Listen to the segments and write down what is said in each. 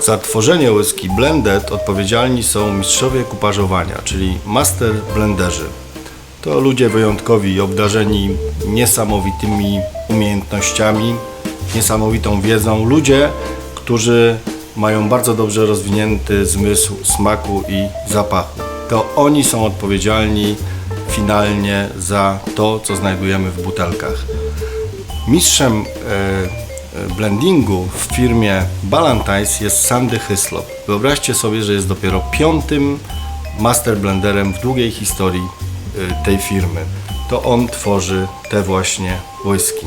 Za tworzenie whisky blended odpowiedzialni są mistrzowie kuparzowania, czyli master blenderzy. To ludzie wyjątkowi obdarzeni niesamowitymi umiejętnościami, niesamowitą wiedzą. Ludzie, którzy mają bardzo dobrze rozwinięty zmysł smaku i zapachu. To oni są odpowiedzialni finalnie za to, co znajdujemy w butelkach. Mistrzem e, blendingu w firmie Ballantines jest Sandy Hyslop. Wyobraźcie sobie, że jest dopiero piątym master blenderem w długiej historii e, tej firmy. To on tworzy te właśnie whisky.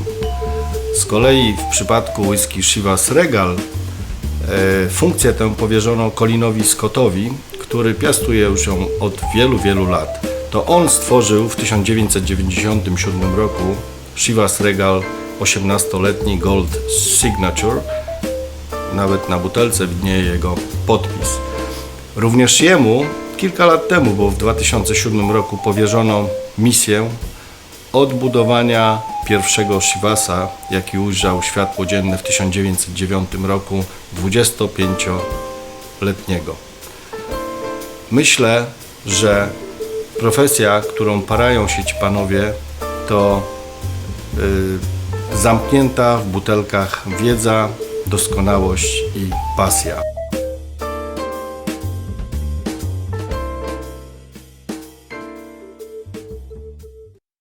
Z kolei w przypadku whisky Chivas Regal e, funkcję tę powierzono Colinowi Scottowi, który piastuje już ją od wielu, wielu lat. To on stworzył w 1997 roku Chivas Regal 18-letni Gold Signature. Nawet na butelce widnieje jego podpis. Również jemu kilka lat temu, bo w 2007 roku powierzono misję odbudowania pierwszego Shivasa, jaki ujrzał światło dzienne w 1909 roku, 25-letniego. Myślę, że profesja, którą parają się ci panowie, to y, zamknięta w butelkach wiedza, doskonałość i pasja.